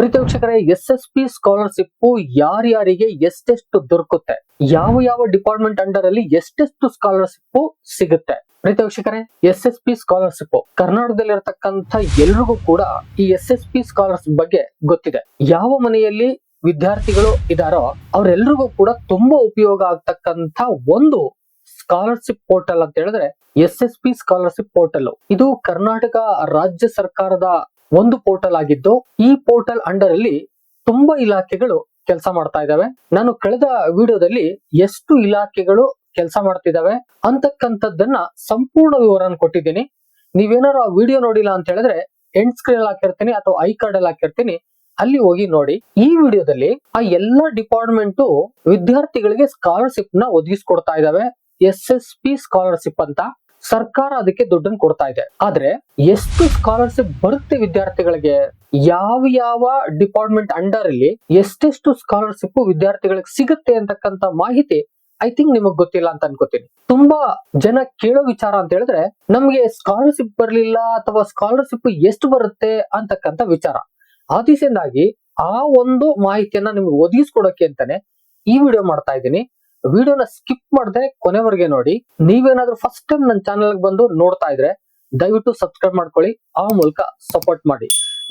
ಪ್ರೀತಿ ವೀಕ್ಷಕರೇ S S P scholarship ಯಾರ್ಯಾರಿಗೆ ಎಷ್ಟೆಷ್ಟು ದೊರಕುತ್ತೆ? ಯಾವ ಯಾವ ಡಿಪಾರ್ಟ್ಮೆಂಟ್ ಅಂಡರ್ ಅಲ್ಲಿ ಎಷ್ಟೆಷ್ಟು ಸ್ಕಾಲರ್ಶಿಪ್ ಸಿಗುತ್ತೆ? ಪ್ರೀತಿ ವೀಕ್ಷಕರೇ ಎಸ್ ಎಸ್ ಪಿ ಸ್ಕಾಲರ್ಶಿಪ್ ಕರ್ನಾಟಕದಲ್ಲಿರತಕ್ಕಂತ ಎಲ್ರಿಗೂ ಕೂಡ ಈ ಎಸ್ ಎಸ್ ಪಿ ಸ್ಕಾಲರ್ಶಿಪ್ ಬಗ್ಗೆ ಗೊತ್ತಿದೆ. ಯಾವ ಮನೆಯಲ್ಲಿ ವಿದ್ಯಾರ್ಥಿಗಳು ಇದಾರೋ ಅವರೆಲ್ಲರಿಗೂ ಕೂಡ ತುಂಬಾ ಉಪಯೋಗ ಆಗ್ತಕ್ಕಂತ ಒಂದು ಸ್ಕಾಲರ್ಶಿಪ್ ಪೋರ್ಟಲ್ ಅಂತ ಹೇಳಿದ್ರೆ S S P scholarship portal ಇದು ಕರ್ನಾಟಕ ರಾಜ್ಯ ಸರ್ಕಾರದ ಒಂದು ಪೋರ್ಟಲ್ ಆಗಿದ್ದು ಈ ಪೋರ್ಟಲ್ ಅಂಡರ್ ಅಲ್ಲಿ ತುಂಬಾ ಇಲಾಖೆಗಳು ಕೆಲಸ ಮಾಡ್ತಾ ಇದ್ದಾವೆ. ನಾನು ಕಳೆದ ವಿಡಿಯೋದಲ್ಲಿ ಎಷ್ಟು ಇಲಾಖೆಗಳು ಕೆಲಸ ಮಾಡ್ತಿದ್ದಾವೆ ಅಂತಕ್ಕಂಥದ್ದನ್ನ ಸಂಪೂರ್ಣ ವಿವರನ ಕೊಟ್ಟಿದ್ದೀನಿ. ನೀವೇನಾರು ಆ ವಿಡಿಯೋ ನೋಡಿಲ್ಲ ಅಂತ ಹೇಳಿದ್ರೆ ಎಂಡ್ ಸ್ಕ್ರೀನ್ ಹಾಕಿರ್ತೀನಿ ಅಥವಾ ಐ ಕಾರ್ಡ್ ಅಲ್ಲಿ ಹಾಕಿರ್ತೀನಿ. ಅಲ್ಲಿ ಹೋಗಿ ನೋಡಿ. ಈ ವಿಡಿಯೋದಲ್ಲಿ ಆ ಎಲ್ಲಾ ಡಿಪಾರ್ಟ್ಮೆಂಟ್ ವಿದ್ಯಾರ್ಥಿಗಳಿಗೆ ಸ್ಕಾಲರ್ಶಿಪ್ನ ಒದಗಿಸ್ಕೊಡ್ತಾ ಇದಾವೆ ಎಸ್ ಎಸ್ ಪಿ ಸ್ಕಾಲರ್ಶಿಪ್ ಅಂತ. ಸರ್ಕಾರ ಅದಕ್ಕೆ ದುಡ್ಡನ್ನು ಕೊಡ್ತಾ ಇದೆ. ಆದ್ರೆ ಎಷ್ಟು ಸ್ಕಾಲರ್ಶಿಪ್ ಬರುತ್ತೆ ವಿದ್ಯಾರ್ಥಿಗಳಿಗೆ? ಯಾವ ಯಾವ ಡಿಪಾರ್ಟ್ಮೆಂಟ್ ಅಂಡರ್ ಅಲ್ಲಿ ಎಷ್ಟೆಷ್ಟು ಸ್ಕಾಲರ್ಶಿಪ್ ವಿದ್ಯಾರ್ಥಿಗಳಿಗೆ ಸಿಗುತ್ತೆ ಅಂತಕ್ಕಂತ ಮಾಹಿತಿ ಐ ಥಿಂಕ್ ನಿಮಗ್ ಗೊತ್ತಿಲ್ಲ ಅಂತ ಅನ್ಕೋತೀನಿ. ತುಂಬಾ ಜನ ಕೇಳೋ ವಿಚಾರ ಅಂತ ಹೇಳಿದ್ರೆ ನಮ್ಗೆ ಸ್ಕಾಲರ್ಶಿಪ್ ಬರ್ಲಿಲ್ಲ ಅಥವಾ ಸ್ಕಾಲರ್ಶಿಪ್ ಎಷ್ಟು ಬರುತ್ತೆ ಅಂತಕ್ಕಂತ ವಿಚಾರ. ಆ ಆ ಒಂದು ಮಾಹಿತಿಯನ್ನ ನಿಮ್ಗೆ ಒದಗಿಸ್ಕೊಡಕ್ಕೆ ಅಂತಾನೆ ಈ ವಿಡಿಯೋ ಮಾಡ್ತಾ ಇದ್ದೀನಿ. ವಿಡಿಯೋನ ಸ್ಕಿಪ್ ಮಾಡದೆ ಕೊನೆವರೆಗೆ ನೋಡಿ. ನೀವೇನಾದ್ರೂ ಫಸ್ಟ್ ಟೈಮ್ ನನ್ನ ಚಾನಲ್ ಬಂದು ನೋಡ್ತಾ ಇದ್ರೆ ದಯವಿಟ್ಟು ಸಬ್ಸ್ಕ್ರೈಬ್ ಮಾಡ್ಕೊಳ್ಳಿ, ಆ ಮೂಲಕ ಸಪೋರ್ಟ್ ಮಾಡಿ.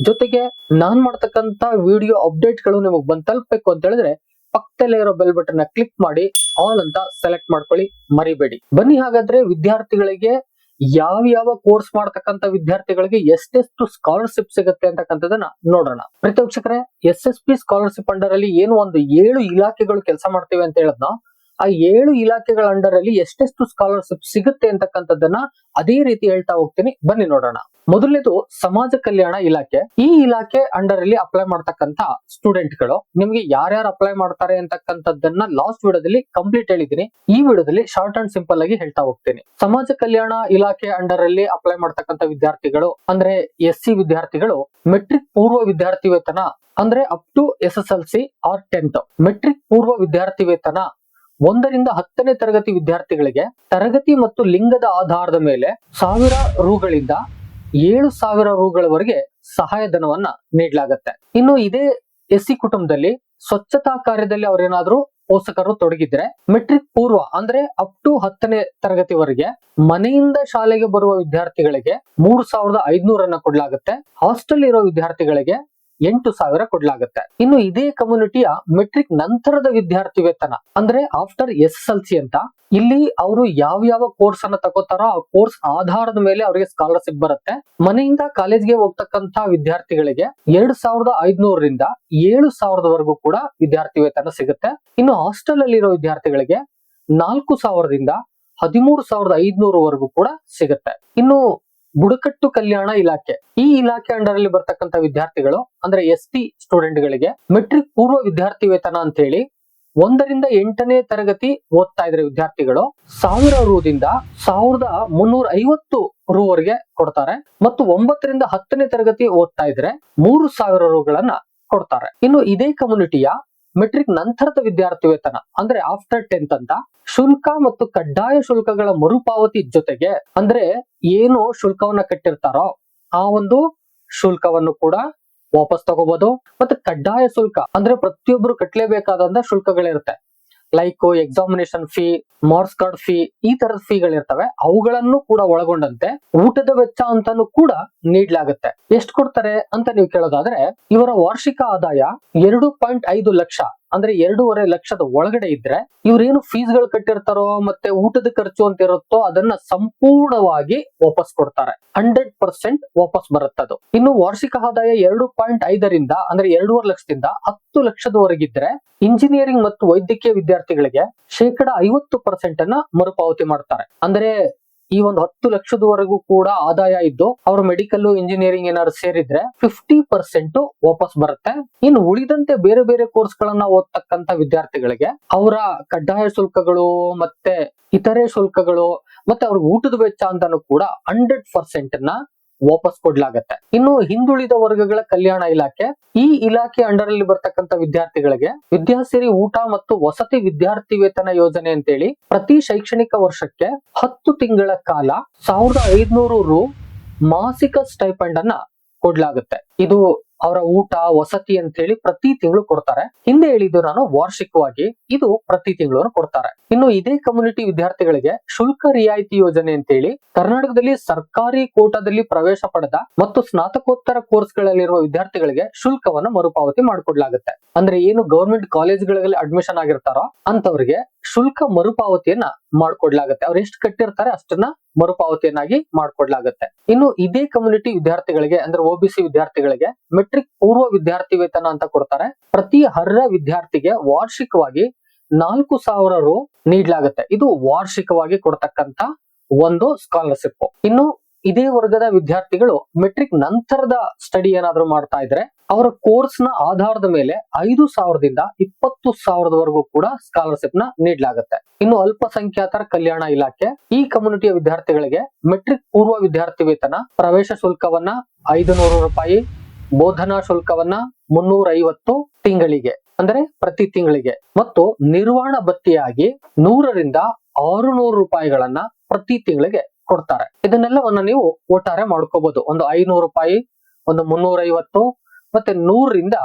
ಜೊತೆಗೆ ನಾನ್ ಮಾಡ್ತಕ್ಕಂತ ವಿಡಿಯೋ ಅಪ್ಡೇಟ್ಗಳು ನಿಮಗೆ ಬಂದ್ ತಲುಪಬೇಕು ಅಂತ ಹೇಳಿದ್ರೆ ಪಕ್ಕದಲ್ಲೇ ಇರೋ ಬೆಲ್ ಬಟನ್ ಕ್ಲಿಕ್ ಮಾಡಿ ಆಲ್ ಅಂತ ಸೆಲೆಕ್ಟ್ ಮಾಡ್ಕೊಳ್ಳಿ, ಮರಿಬೇಡಿ. ಬನ್ನಿ ಹಾಗಾದ್ರೆ ವಿದ್ಯಾರ್ಥಿಗಳಿಗೆ ಯಾವ ಯಾವ ಕೋರ್ಸ್ ಮಾಡ್ತಕ್ಕಂಥ ವಿದ್ಯಾರ್ಥಿಗಳಿಗೆ ಎಷ್ಟೆಷ್ಟು ಸ್ಕಾಲರ್ಶಿಪ್ ಸಿಗುತ್ತೆ ಅಂತಕ್ಕಂಥದನ್ನ ನೋಡೋಣ. ಪ್ರತಿ ವೀಕ್ಷಕರೇ S S P scholarship under ಅಲ್ಲಿ ಏನು ಒಂದು ಏಳು ಇಲಾಖೆಗಳು ಕೆಲಸ ಮಾಡ್ತೇವೆ ಅಂತ ಹೇಳದ್ನ ಆ ಏಳು ಇಲಾಖೆಗಳ ಅಂಡರ್ ಅಲ್ಲಿ ಎಷ್ಟೆಷ್ಟು ಸ್ಕಾಲರ್ಶಿಪ್ ಸಿಗುತ್ತೆ ಅಂತಕ್ಕಂಥದ್ದನ್ನ ಅದೇ ರೀತಿ ಹೇಳ್ತಾ ಹೋಗ್ತೀನಿ. ಬನ್ನಿ ನೋಡೋಣ. ಮೊದಲನೇದು ಸಮಾಜ ಕಲ್ಯಾಣ ಇಲಾಖೆ. ಈ ಇಲಾಖೆ ಅಂಡರ್ ಅಲ್ಲಿ ಅಪ್ಲೈ ಮಾಡ್ತಕ್ಕಂತ ಸ್ಟೂಡೆಂಟ್ಗಳು ನಿಮ್ಗೆ ಯಾರ್ಯಾರು ಅಪ್ಲೈ ಮಾಡ್ತಾರೆ ಅಂತಕ್ಕಂಥದ್ದನ್ನ ಲಾಸ್ಟ್ ವಿಡಿಯೋದಲ್ಲಿ ಕಂಪ್ಲೀಟ್ ಹೇಳಿದೀನಿ ಈ ವಿಡಿಯೋದಲ್ಲಿ ಶಾರ್ಟ್ ಅಂಡ್ ಸಿಂಪಲ್ ಆಗಿ ಹೇಳ್ತಾ ಹೋಗ್ತೀನಿ. ಸಮಾಜ ಕಲ್ಯಾಣ ಇಲಾಖೆ ಅಂಡರ್ ಅಲ್ಲಿ ಅಪ್ಲೈ ಮಾಡ್ತಕ್ಕಂಥ ವಿದ್ಯಾರ್ಥಿಗಳು ಅಂದ್ರೆ ಎಸ್ ಸಿ ವಿದ್ಯಾರ್ಥಿಗಳು ಮೆಟ್ರಿಕ್ ಪೂರ್ವ ವಿದ್ಯಾರ್ಥಿ ವೇತನ ಅಂದ್ರೆ up to S S L C or tenth matric ಪೂರ್ವ ವಿದ್ಯಾರ್ಥಿ ವೇತನ ಒಂದರಿಂದ ಹತ್ತನೇ ತರಗತಿ ವಿದ್ಯಾರ್ಥಿಗಳಿಗೆ ತರಗತಿ ಮತ್ತು ಲಿಂಗದ ಆಧಾರದ ಮೇಲೆ ಸಾವಿರ ರೂಗಳಿಂದ ಏಳು ಸಾವಿರ ರೂಗಳವರೆಗೆ ಸಹಾಯಧನವನ್ನ ನೀಡಲಾಗತ್ತೆ. ಇನ್ನು ಇದೇ ಎಸ್ ಸಿ ಕುಟುಂಬದಲ್ಲಿ ಸ್ವಚ್ಛತಾ ಕಾರ್ಯದಲ್ಲಿ ಅವರೇನಾದ್ರೂ ಪೋಷಕರು ತೊಡಗಿದ್ರೆ ಮೆಟ್ರಿಕ್ ಪೂರ್ವ ಅಂದ್ರೆ ಅಪ್ ಟು ಹತ್ತನೇ ತರಗತಿವರೆಗೆ ಮನೆಯಿಂದ ಶಾಲೆಗೆ ಬರುವ ವಿದ್ಯಾರ್ಥಿಗಳಿಗೆ ಮೂರು ಸಾವಿರದ ಐದ್ನೂರನ್ನ ಕೊಡಲಾಗುತ್ತೆ. ಹಾಸ್ಟೆಲ್ ಇರೋ ವಿದ್ಯಾರ್ಥಿಗಳಿಗೆ ಎಂಟು ಸಾವಿರ ಕೊಡ್ಲಾಗುತ್ತೆ. ಇನ್ನು ಇದೇ ಕಮ್ಯುನಿಟಿಯ ಮೆಟ್ರಿಕ್ ನಂತರದ ವಿದ್ಯಾರ್ಥಿ ವೇತನ, ಅಂದ್ರೆ ಆಫ್ಟರ್ ಎಸ್ ಎಲ್ ಸಿ ಅಂತ, ಇಲ್ಲಿ ಅವರು ಯಾವ ಯಾವ ಕೋರ್ಸ್ ಅನ್ನ ತಗೋತಾರೋ ಆ ಕೋರ್ಸ್ ಆಧಾರದ ಮೇಲೆ ಅವರಿಗೆ ಸ್ಕಾಲರ್ಶಿಪ್ ಬರುತ್ತೆ. ಮನೆಯಿಂದ ಕಾಲೇಜ್ಗೆ ಹೋಗ್ತಕ್ಕಂತ ವಿದ್ಯಾರ್ಥಿಗಳಿಗೆ ಎರಡ್ ಸಾವಿರದ ಐದ್ನೂರರಿಂದ ಏಳು ಸಾವಿರದವರೆಗೂ ಕೂಡ ವಿದ್ಯಾರ್ಥಿ ವೇತನ ಸಿಗುತ್ತೆ. ಇನ್ನು ಹಾಸ್ಟೆಲ್ ಅಲ್ಲಿರೋ ವಿದ್ಯಾರ್ಥಿಗಳಿಗೆ ನಾಲ್ಕು ಸಾವಿರದಿಂದ ಹದಿಮೂರು ಸಾವಿರದ ಐದ್ನೂರವರೆಗೂ ಕೂಡ ಸಿಗುತ್ತೆ. ಇನ್ನು ಬುಡಕಟ್ಟು ಕಲ್ಯಾಣ ಇಲಾಖೆ. ಈ ಇಲಾಖೆ ಅಂಡರ್ ಅಲ್ಲಿ ಬರ್ತಕ್ಕಂತ ವಿದ್ಯಾರ್ಥಿಗಳು, ಅಂದ್ರೆ ಎಸ್ ಟಿ ಸ್ಟೂಡೆಂಟ್ ಗಳಿಗೆ ಮೆಟ್ರಿಕ್ ಪೂರ್ವ ವಿದ್ಯಾರ್ಥಿ ವೇತನ ಅಂತ ಹೇಳಿ ಒಂದರಿಂದ ಎಂಟನೇ ತರಗತಿ ಓದ್ತಾ ಇದ್ರೆ ವಿದ್ಯಾರ್ಥಿಗಳು ಸಾವಿರ ರೂದಿಂದ ಸಾವಿರದ ಮುನ್ನೂರ ಐವತ್ತು ರೂವರೆಗೆ ಕೊಡ್ತಾರೆ. ಮತ್ತು ಒಂಬತ್ತರಿಂದ ಹತ್ತನೇ ತರಗತಿ ಓದ್ತಾ ಇದ್ರೆ ಮೂರು ಸಾವಿರ ರೂಗಳನ್ನ ಕೊಡ್ತಾರೆ. ಇನ್ನು ಇದೇ ಕಮ್ಯುನಿಟಿಯ ಮೆಟ್ರಿಕ್ ನಂತರದ ವಿದ್ಯಾರ್ಥಿ ವೇತನ ಅಂದ್ರೆ ಆಫ್ಟರ್ ಟೆಂತ್ ಅಂತ, ಶುಲ್ಕ ಮತ್ತು ಕಡ್ಡಾಯ ಶುಲ್ಕಗಳ ಮರುಪಾವತಿ ಜೊತೆಗೆ, ಅಂದ್ರೆ ಏನು ಶುಲ್ಕವನ್ನ ಕಟ್ಟಿರ್ತಾರೋ ಆ ಒಂದು ಶುಲ್ಕವನ್ನು ಕೂಡ ವಾಪಸ್ ತಗೋಬಹುದು ಮತ್ತೆ ಕಡ್ಡಾಯ ಶುಲ್ಕ, ಅಂದ್ರೆ ಪ್ರತಿಯೊಬ್ರು ಕಟ್ಟಲೇಬೇಕಾದಂತ ಶುಲ್ಕಗಳಿರುತ್ತೆ. Like examination fee marks card fee ಈ ತರದ ಫೀಗಳಿರ್ತವೆ ಅವುಗಳನ್ನು ಕೂಡ ಒಳಗೊಂಡಂತೆ ಊಟದ ವೆಚ್ಚ ಅಂತಾನು ಕೂಡ ನೀಡಲಾಗುತ್ತೆ. ಎಷ್ಟು ಕೊಡ್ತಾರೆ ಅಂತ ನೀವು ಕೇಳೋದಾದ್ರೆ, ಇವರ ವಾರ್ಷಿಕ ಆದಾಯ ಎರಡು ಪಾಯಿಂಟ್ ಐದು ಲಕ್ಷ. ಅಂದ್ರೆ ಎರಡೂವರೆ ಲಕ್ಷದ ಒಳಗಡೆ ಇದ್ರೆ ಇವ್ರೇನು ಫೀಸ್ಗಳು ಕಟ್ಟಿರ್ತಾರೋ ಮತ್ತೆ ಊಟದ ಖರ್ಚು ಅಂತ ಇರುತ್ತೋ ಅದನ್ನ ಸಂಪೂರ್ಣವಾಗಿ ವಾಪಸ್ ಕೊಡ್ತಾರೆ. ಹಂಡ್ರೆಡ್ ಪರ್ಸೆಂಟ್ ವಾಪಸ್ ಬರುತ್ತದು ಇನ್ನು ವಾರ್ಷಿಕ ಆದಾಯ ಎರಡು ಪಾಯಿಂಟ್ ಐದರಿಂದ ಅಂದ್ರೆ ಎರಡೂವರೆ ಲಕ್ಷದಿಂದ ಹತ್ತು ಲಕ್ಷದವರೆಗಿದ್ರೆ ಇಂಜಿನಿಯರಿಂಗ್ ಮತ್ತು ವೈದ್ಯಕೀಯ ವಿದ್ಯಾರ್ಥಿಗಳಿಗೆ ಶೇಕಡ ಐವತ್ತು ಪರ್ಸೆಂಟ್ ಅನ್ನ ಮರುಪಾವತಿ ಮಾಡ್ತಾರೆ. ಅಂದ್ರೆ ಈ ಒಂದು ಹತ್ತು ಲಕ್ಷದವರೆಗೂ ಕೂಡ ಆದಾಯ ಇದ್ದು, ಅವರು ಮೆಡಿಕಲ್ ಇಂಜಿನಿಯರಿಂಗ್ ಏನಾದ್ರು ಸೇರಿದ್ರೆ ಫಿಫ್ಟಿ ಪರ್ಸೆಂಟ್ ವಾಪಸ್ ಬರುತ್ತೆ. ಇನ್ನು ಉಳಿದಂತೆ ಬೇರೆ ಬೇರೆ ಕೋರ್ಸ್ ಗಳನ್ನ ಓದ್ತಕ್ಕಂತ ವಿದ್ಯಾರ್ಥಿಗಳಿಗೆ ಅವರ ಕಡ್ಡಾಯ ಶುಲ್ಕಗಳು ಮತ್ತೆ ಇತರೆ ಶುಲ್ಕಗಳು ಮತ್ತೆ ಅವ್ರಿಗೆ ಊಟದ ವೆಚ್ಚ ಅಂತಾನು ಕೂಡ ಹಂಡ್ರೆಡ್ ಪರ್ಸೆಂಟ್ನ ವಾಪಸ್ ಕೊಡ್ಲಾಗತ್ತೆ. ಇನ್ನು ಹಿಂದುಳಿದ ವರ್ಗಗಳ ಕಲ್ಯಾಣ ಇಲಾಖೆ, ಈ ಇಲಾಖೆ ಅಂಡರ್ ಅಲ್ಲಿ ಬರ್ತಕ್ಕಂತ ವಿದ್ಯಾರ್ಥಿಗಳಿಗೆ ವಿದ್ಯಾಸಿರಿ ಊಟ ಮತ್ತು ವಸತಿ ವಿದ್ಯಾರ್ಥಿ ವೇತನ ಯೋಜನೆ ಅಂತೇಳಿ ಪ್ರತಿ ಶೈಕ್ಷಣಿಕ ವರ್ಷಕ್ಕೆ ಹತ್ತು ತಿಂಗಳ ಕಾಲ ಸಾವಿರದ ಐದ್ನೂರು ರು ಮಾಸಿಕ ಸ್ಟೈಪಂಡ್ ಅನ್ನ ಕೊಡ್ಲಾಗುತ್ತೆ. ಇದು ಅವರ ಊಟ, ವಸತಿ ಅಂತ ಹೇಳಿ ಪ್ರತಿ ತಿಂಗಳು ಕೊಡ್ತಾರೆ. ಹಿಂದೆ ಹೇಳಿದ್ದು ನಾನು ವಾರ್ಷಿಕವಾಗಿ ಇದು ಪ್ರತಿ ತಿಂಗಳು ಕೊಡ್ತಾರೆ. ಇನ್ನು ಇದೇ ಕಮ್ಯುನಿಟಿ ವಿದ್ಯಾರ್ಥಿಗಳಿಗೆ ಶುಲ್ಕ ರಿಯಾಯಿತಿ ಯೋಜನೆ ಅಂತ ಹೇಳಿ ಕರ್ನಾಟಕದಲ್ಲಿ ಸರ್ಕಾರಿ ಕೋಟಾದಲ್ಲಿ ಪ್ರವೇಶ ಪಡೆದ ಮತ್ತು ಸ್ನಾತಕೋತ್ತರ ಕೋರ್ಸ್ ಗಳಲ್ಲಿರುವ ವಿದ್ಯಾರ್ಥಿಗಳಿಗೆ ಶುಲ್ಕವನ್ನ ಮರುಪಾವತಿ ಮಾಡಿಕೊಡ್ಲಾಗುತ್ತೆ. ಅಂದ್ರೆ ಏನು ಗವರ್ಮೆಂಟ್ ಕಾಲೇಜ್ಗಳಲ್ಲಿ ಅಡ್ಮಿಷನ್ ಆಗಿರ್ತಾರೋ ಅಂತವ್ರಿಗೆ ಶುಲ್ಕ ಮರುಪಾವತಿಯನ್ನ ಮಾಡ್ಕೊಡ್ಲಾಗತ್ತೆ. ಅವ್ರು ಎಷ್ಟು ಕಟ್ಟಿರ್ತಾರೆ ಅಷ್ಟನ್ನ ಮರುಪಾವತಿಯನ್ನಾಗಿ ಮಾಡ್ಕೊಡ್ಲಾಗತ್ತೆ. ಇನ್ನು ಇದೇ ಕಮ್ಯುನಿಟಿ ವಿದ್ಯಾರ್ಥಿಗಳಿಗೆ ಅಂದ್ರೆ ಒಬಿಸಿ ವಿದ್ಯಾರ್ಥಿಗಳಿಗೆ ಮೆಟ್ರಿಕ್ ಪೂರ್ವ ವಿದ್ಯಾರ್ಥಿ ವೇತನ ಅಂತ ಕೊಡ್ತಾರೆ. ಪ್ರತಿ ಅರ್ಹ ವಿದ್ಯಾರ್ಥಿಗೆ ವಾರ್ಷಿಕವಾಗಿ ನಾಲ್ಕು ಸಾವಿರ ರು ನೀಡಲಾಗುತ್ತೆ. ಇದು ವಾರ್ಷಿಕವಾಗಿ ಕೊಡ್ತಕ್ಕಂತ ಒಂದು ಸ್ಕಾಲರ್ಶಿಪ್ ಇನ್ನು ಇದೇ ವರ್ಗದ ವಿದ್ಯಾರ್ಥಿಗಳು ಮೆಟ್ರಿಕ್ ನಂತರದ ಸ್ಟಡಿ ಏನಾದರೂ ಮಾಡ್ತಾ ಇದ್ರೆ, ಅವರ ಕೋರ್ಸ್ನ ಆಧಾರದ ಮೇಲೆ ಐದು ಸಾವಿರದಿಂದ ಇಪ್ಪತ್ತು ಸಾವಿರದವರೆಗೂ ಕೂಡ ಸ್ಕಾಲರ್ಶಿಪ್ನ ನೀಡಲಾಗುತ್ತೆ. ಇನ್ನು ಅಲ್ಪಸಂಖ್ಯಾತರ ಕಲ್ಯಾಣ ಇಲಾಖೆ ಈ ಕಮ್ಯುನಿಟಿಯ ವಿದ್ಯಾರ್ಥಿಗಳಿಗೆ ಮೆಟ್ರಿಕ್ ಪೂರ್ವ ವಿದ್ಯಾರ್ಥಿ ವೇತನ, ಪ್ರವೇಶ ಶುಲ್ಕವನ್ನ ಐದು ನೂರು ರೂಪಾಯಿ, ಬೋಧನಾ ಶುಲ್ಕವನ್ನ ಮುನ್ನೂರ ಐವತ್ತು ತಿಂಗಳಿಗೆ, ಅಂದರೆ ಪ್ರತಿ ತಿಂಗಳಿಗೆ ಮತ್ತು ನಿರ್ವಹಣಾ ಭತ್ತಿಯಾಗಿ ನೂರರಿಂದ ಆರು ನೂರು ರೂಪಾಯಿಗಳನ್ನ ಪ್ರತಿ ತಿಂಗಳಿಗೆ ಕೊಡ್ತಾರೆ. ಇದನ್ನೆಲ್ಲವನ್ನ ನೀವು ಒಟ್ಟಾರೆ ಮಾಡ್ಕೋಬಹುದು ಒಂದು ಐನೂರು ರೂಪಾಯಿ, ಒಂದು ಮುನ್ನೂರ ಐವತ್ತು ಮತ್ತೆ ನೂರರಿಂದ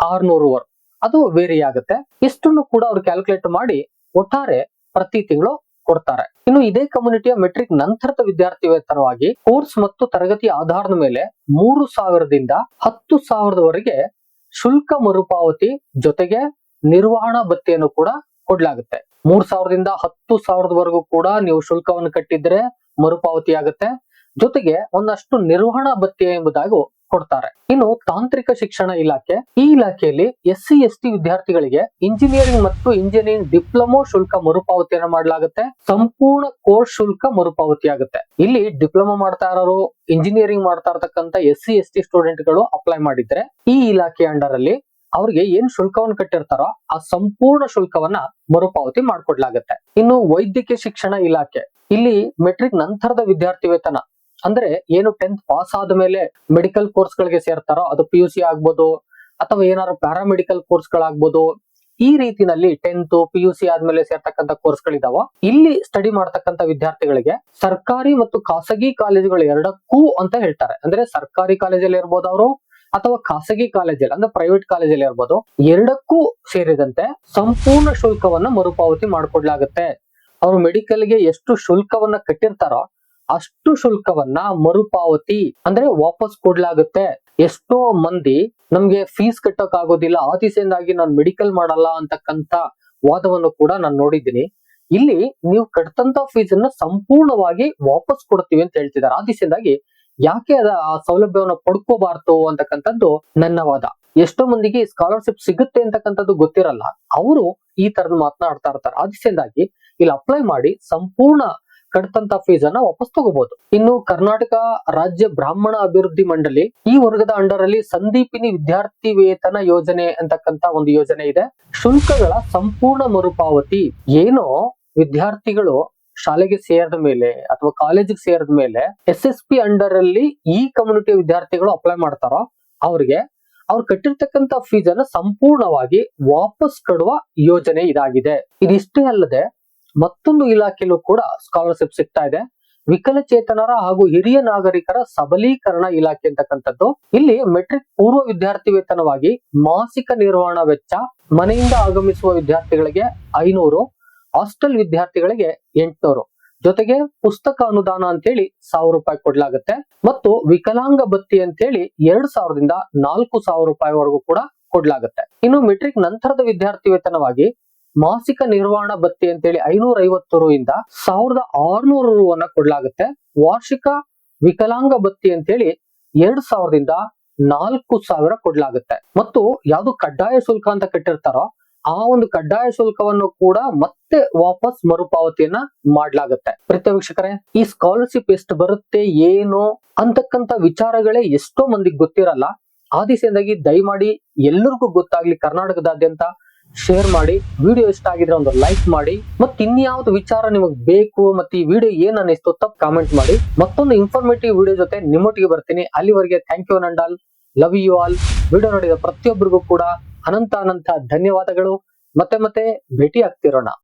ಆರ್ನೂರುವರೆಗೂ ಅದು ವೇರಿ ಆಗುತ್ತೆ. ಇಷ್ಟನ್ನು ಕೂಡ ಅವ್ರು ಕ್ಯಾಲ್ಕುಲೇಟ್ ಮಾಡಿ ಒಟ್ಟಾರೆ ಪ್ರತಿ ತಿಂಗಳು ಕೊಡ್ತಾರೆ. ಇನ್ನು ಇದೇ ಕಮ್ಯುನಿಟಿಯ ಮೆಟ್ರಿಕ್ ನಂತರದ ವಿದ್ಯಾರ್ಥಿ ವೇತನವಾಗಿ ಕೋರ್ಸ್ ಮತ್ತು ತರಗತಿ ಆಧಾರದ ಮೇಲೆ ಮೂರು ಸಾವಿರದಿಂದ ಹತ್ತು ಸಾವಿರದವರೆಗೆ ಶುಲ್ಕ ಮರುಪಾವತಿ ಜೊತೆಗೆ ನಿರ್ವಹಣಾ ಭತ್ತೆಯನ್ನು ಕೂಡ ಕೊಡ್ಲಾಗುತ್ತೆ. ಮೂರ್ ಸಾವಿರದಿಂದ ಹತ್ತು ಸಾವಿರದವರೆಗೂ ಕೂಡ ನೀವು ಶುಲ್ಕವನ್ನು ಕಟ್ಟಿದ್ರೆ ಮರುಪಾವತಿ ಆಗುತ್ತೆ ಜೊತೆಗೆ ಒಂದಷ್ಟು ನಿರ್ವಹಣಾ ಭತ್ಯೆ ಎಂಬುದಾಗಿ ಕೊಡ್ತಾರೆ. ಇನ್ನು ತಾಂತ್ರಿಕ ಶಿಕ್ಷಣ ಇಲಾಖೆ, ಈ ಇಲಾಖೆಯಲ್ಲಿ ಎಸ್ ಸಿ ಎಸ್ ಟಿ ವಿದ್ಯಾರ್ಥಿಗಳಿಗೆ ಇಂಜಿನಿಯರಿಂಗ್ ಮತ್ತು ಇಂಜಿನಿಯರಿಂಗ್ ಡಿಪ್ಲೊಮೊ ಶುಲ್ಕ ಮರುಪಾವತಿಯನ್ನು ಮಾಡಲಾಗುತ್ತೆ. ಸಂಪೂರ್ಣ ಕೋರ್ಸ್ ಶುಲ್ಕ ಮರುಪಾವತಿ ಆಗುತ್ತೆ ಇಲ್ಲಿ ಡಿಪ್ಲೊಮಾ ಮಾಡ್ತಾ ಇರೋರು, ಇಂಜಿನಿಯರಿಂಗ್ ಮಾಡ್ತಾ ಇರತಕ್ಕಂತ ಎಸ್ ಸಿ ಎಸ್ ಟಿ ಸ್ಟೂಡೆಂಟ್ಗಳು ಅಪ್ಲೈ ಮಾಡಿದ್ರೆ ಈ ಇಲಾಖೆ ಅಂಡರ್ ಅಲ್ಲಿ ಅವ್ರಿಗೆ ಏನ್ ಶುಲ್ಕವನ್ನು ಕಟ್ಟಿರ್ತಾರೋ ಆ ಸಂಪೂರ್ಣ ಶುಲ್ಕವನ್ನ ಮರುಪಾವತಿ ಮಾಡಿಕೊಡ್ಲಾಗತ್ತೆ. ಇನ್ನು ವೈದ್ಯಕೀಯ ಶಿಕ್ಷಣ ಇಲಾಖೆ, ಇಲ್ಲಿ ಮೆಟ್ರಿಕ್ ನಂತರದ ವಿದ್ಯಾರ್ಥಿ ವೇತನ ಅಂದ್ರೆ ಏನು ಟೆಂತ್ ಪಾಸ್ ಆದ ಮೇಲೆ ಮೆಡಿಕಲ್ ಕೋರ್ಸ್ ಗಳಿಗೆ ಸೇರ್ತಾರೋ ಅದು ಪಿ ಯು ಸಿ ಆಗ್ಬೋದು, ಅಥವಾ ಏನಾದ್ರು ಪ್ಯಾರಾಮೆಡಿಕಲ್ ಕೋರ್ಸ್ ಗಳಾಗ್ಬೋದು, ಈ ರೀತಿನಲ್ಲಿ ಟೆಂತ್ ಪಿ ಯು ಸಿ ಆದ್ಮೇಲೆ ಸೇರ್ತಕ್ಕಂಥ ಕೋರ್ಸ್ಗಳಿದಾವ ಇಲ್ಲಿ ಸ್ಟಡಿ ಮಾಡ್ತಕ್ಕಂಥ ವಿದ್ಯಾರ್ಥಿಗಳಿಗೆ ಸರ್ಕಾರಿ ಮತ್ತು ಖಾಸಗಿ ಕಾಲೇಜುಗಳು ಎರಡಕ್ಕೂ ಅಂತ ಹೇಳ್ತಾರೆ. ಅಂದ್ರೆ ಸರ್ಕಾರಿ ಕಾಲೇಜಲ್ಲಿ ಇರ್ಬೋದು ಅವರು ಅಥವಾ ಖಾಸಗಿ ಕಾಲೇಜಲ್ಲಿ ಅಂದ್ರೆ ಪ್ರೈವೇಟ್ ಕಾಲೇಜಲ್ಲಿ ಇರ್ಬೋದು, ಎರಡಕ್ಕೂ ಸೇರಿದಂತೆ ಸಂಪೂರ್ಣ ಶುಲ್ಕವನ್ನ ಮರುಪಾವತಿ ಮಾಡಿಕೊಡ್ಲಾಗುತ್ತೆ. ಅವರು ಮೆಡಿಕಲ್ಗೆ ಎಷ್ಟು ಶುಲ್ಕವನ್ನ ಕಟ್ಟಿರ್ತಾರೋ ಅಷ್ಟು ಶುಲ್ಕವನ್ನ ಮರುಪಾವತಿ, ಅಂದ್ರೆ ವಾಪಸ್ ಕೊಡ್ಲಾಗುತ್ತೆ. ಎಷ್ಟೋ ಮಂದಿ ನಮ್ಗೆ ಫೀಸ್ ಕಟ್ಟಕ್ ಆಗೋದಿಲ್ಲ ಆತಿಸೆಯಿಂದಾಗಿ ನಾನು ಮೆಡಿಕಲ್ ಮಾಡಲ್ಲ ಅಂತಕ್ಕಂತ ವಾದವನ್ನು ಕೂಡ ನಾನು ನೋಡಿದ್ದೀನಿ. ಇಲ್ಲಿ ನೀವು ಕಟ್ಟಂತ ಫೀಸ್ ಅನ್ನ ಸಂಪೂರ್ಣವಾಗಿ ವಾಪಸ್ ಕೊಡ್ತೀವಿ ಅಂತ ಹೇಳ್ತಿದ್ದಾರೆ. ಆ ದಿಸೆಯಿಂದಾಗಿ ಯಾಕೆ ಅದ ಆ ಸೌಲಭ್ಯವನ್ನು ಪಡ್ಕೋಬಾರ್ದು ಅಂತಕ್ಕಂಥದ್ದು ನನ್ನ ವಾದ. ಎಷ್ಟೋ ಮಂದಿಗೆ ಸ್ಕಾಲರ್ಶಿಪ್ ಸಿಗುತ್ತೆ ಅಂತಕ್ಕಂಥದ್ದು ಗೊತ್ತಿರಲ್ಲ. ಅವರು ಈ ತರದ ಮಾತನಾಡ್ತಾ ಇರ್ತಾರೆ. ಆದಿಸಿಂದಾಗಿ ಇಲ್ಲಿ ಅಪ್ಲೈ ಮಾಡಿ ಸಂಪೂರ್ಣ ಕಟ್ಟಂತ ಫೀಸ್ ಅನ್ನ ವಾಪಸ್ ತಗೋಬಹುದು ಇನ್ನು ಕರ್ನಾಟಕ ರಾಜ್ಯ ಬ್ರಾಹ್ಮಣ ಅಭಿವೃದ್ಧಿ ಮಂಡಳಿ ಈ ವರ್ಗದ ಅಂಡರ್ ಅಲ್ಲಿ ಸಂದೀಪಿನಿ ವಿದ್ಯಾರ್ಥಿ ವೇತನ ಯೋಜನೆ ಅಂತಕ್ಕಂತ ಒಂದು ಯೋಜನೆ ಇದೆ. ಶುಲ್ಕಗಳ ಸಂಪೂರ್ಣ ಮರುಪಾವತಿ. ಏನೋ ವಿದ್ಯಾರ್ಥಿಗಳು ಶಾಲೆಗೆ ಸೇರಿದ ಮೇಲೆ ಅಥವಾ ಕಾಲೇಜಿಗೆ ಸೇರಿದ ಮೇಲೆ ಎಸ್ ಎಸ್ ಪಿ ಅಂಡರ್ ಅಲ್ಲಿ ಈ ಕಮ್ಯುನಿಟಿ ವಿದ್ಯಾರ್ಥಿಗಳು ಅಪ್ಲೈ ಮಾಡ್ತಾರೋ ಅವ್ರಿಗೆ ಅವ್ರು ಕಟ್ಟಿರ್ತಕ್ಕಂತ ಫೀಸ್ ಅನ್ನ ಸಂಪೂರ್ಣವಾಗಿ ವಾಪಸ್ ಕೊಡುವ ಯೋಜನೆ ಇದಾಗಿದೆ. ಇದಿಷ್ಟೇ ಅಲ್ಲದೆ ಮತ್ತೊಂದು ಇಲಾಖೆಯಲ್ಲೂ ಕೂಡ ಸ್ಕಾಲರ್ಶಿಪ್ ಸಿಗ್ತಾ ಇದೆ. ವಿಕಲಚೇತನರ ಹಾಗೂ ಹಿರಿಯ ನಾಗರಿಕರ ಸಬಲೀಕರಣ ಇಲಾಖೆ ಅಂತಕ್ಕಂಥದ್ದು. ಇಲ್ಲಿ ಮೆಟ್ರಿಕ್ ಪೂರ್ವ ವಿದ್ಯಾರ್ಥಿ ವೇತನವಾಗಿ ಮಾಸಿಕ ನಿರ್ವಹಣಾ ವೆಚ್ಚ ಮನೆಯಿಂದ ಆಗಮಿಸುವ ವಿದ್ಯಾರ್ಥಿಗಳಿಗೆ ಐನೂರು ಹಾಸ್ಟೆಲ್ ವಿದ್ಯಾರ್ಥಿಗಳಿಗೆ ಎಂಟುನೂರು. ಜೊತೆಗೆ ಪುಸ್ತಕ ಅನುದಾನ ಅಂತೇಳಿ ಸಾವಿರ ರೂಪಾಯಿ ಕೊಡಲಾಗುತ್ತೆ. ಮತ್ತು ವಿಕಲಾಂಗ ಭತ್ಯೆ ಅಂತೇಳಿ ಎರಡ್ ಸಾವಿರದಿಂದ ನಾಲ್ಕು ಸಾವಿರ ರೂಪಾಯಿವರೆಗೂ ಕೂಡ ಕೊಡಲಾಗುತ್ತೆ. ಇನ್ನು ಮೆಟ್ರಿಕ್ ನಂತರದ ವಿದ್ಯಾರ್ಥಿ ವೇತನವಾಗಿ ಮಾಸಿಕ ನಿರ್ವಹಣಾ ಬತ್ತಿ ಅಂತೇಳಿ ಐನೂರ ಐವತ್ತು ರು ಇಂದ ಸಾವಿರದ ಆರ್ನೂರು ರುವನ್ನ ಕೊಡ್ಲಾಗುತ್ತೆ. ವಾರ್ಷಿಕ ವಿಕಲಾಂಗ ಬತ್ತಿ ಅಂತೇಳಿ ಎರಡ್ ಸಾವಿರದಿಂದ ನಾಲ್ಕು ಸಾವಿರ ಕೊಡಲಾಗುತ್ತೆ. ಮತ್ತು ಯಾವ್ದು ಕಡ್ಡಾಯ ಶುಲ್ಕ ಅಂತ ಕಟ್ಟಿರ್ತಾರೋ ಆ ಒಂದು ಕಡ್ಡಾಯ ಶುಲ್ಕವನ್ನು ಕೂಡ ಮತ್ತೆ ವಾಪಸ್ ಮರುಪಾವತಿಯನ್ನ ಮಾಡ್ಲಾಗುತ್ತೆ. ಪ್ರತಿ ವೀಕ್ಷಕರೇ, ಈ ಸ್ಕಾಲರ್ಶಿಪ್ ಎಷ್ಟು ಬರುತ್ತೆ, ಏನು ಅಂತಕ್ಕಂತ ವಿಚಾರಗಳೇ ಎಷ್ಟೋ ಮಂದಿಗೆ ಗೊತ್ತಿರಲ್ಲ. ಆ ದಯಮಾಡಿ ಎಲ್ಲರಿಗೂ ಗೊತ್ತಾಗ್ಲಿ ಕರ್ನಾಟಕದಾದ್ಯಂತ ಶೇರ್ ಮಾಡಿ ವಿಡಿಯೋ ಇಷ್ಟ ಆಗಿದ್ರೆ ಒಂದು ಲೈಕ್ ಮಾಡಿ, ಮತ್ತೆ ಇನ್ಯಾವ್ದು ವಿಚಾರ ನಿಮಗೆ ಬೇಕು, ಮತ್ತೆ ಈ ವಿಡಿಯೋ ಏನ್ ಅನ್ನಿಸ್ತು ತಪ್ಪು ಕಾಮೆಂಟ್ ಮಾಡಿ. ಮತ್ತೊಂದು ಇನ್ಫಾರ್ಮೇಟಿವ್ ವಿಡಿಯೋ ಜೊತೆ ನಿಮ್ಮೊಟ್ಟಿಗೆ ಬರ್ತೀನಿ. ಅಲ್ಲಿವರೆಗೆ ಥ್ಯಾಂಕ್ ಯು ನಂಡಾಲ್ ಲವ್ ಯು ಆಲ್ ವಿಡಿಯೋ ನೋಡಿದ ಪ್ರತಿಯೊಬ್ಬರಿಗೂ ಕೂಡ ಅನಂತ ಅನಂತ ಧನ್ಯವಾದಗಳು. ಮತ್ತೆ ಮತ್ತೆ ಭೇಟಿ ಆಗ್ತಿರೋಣ.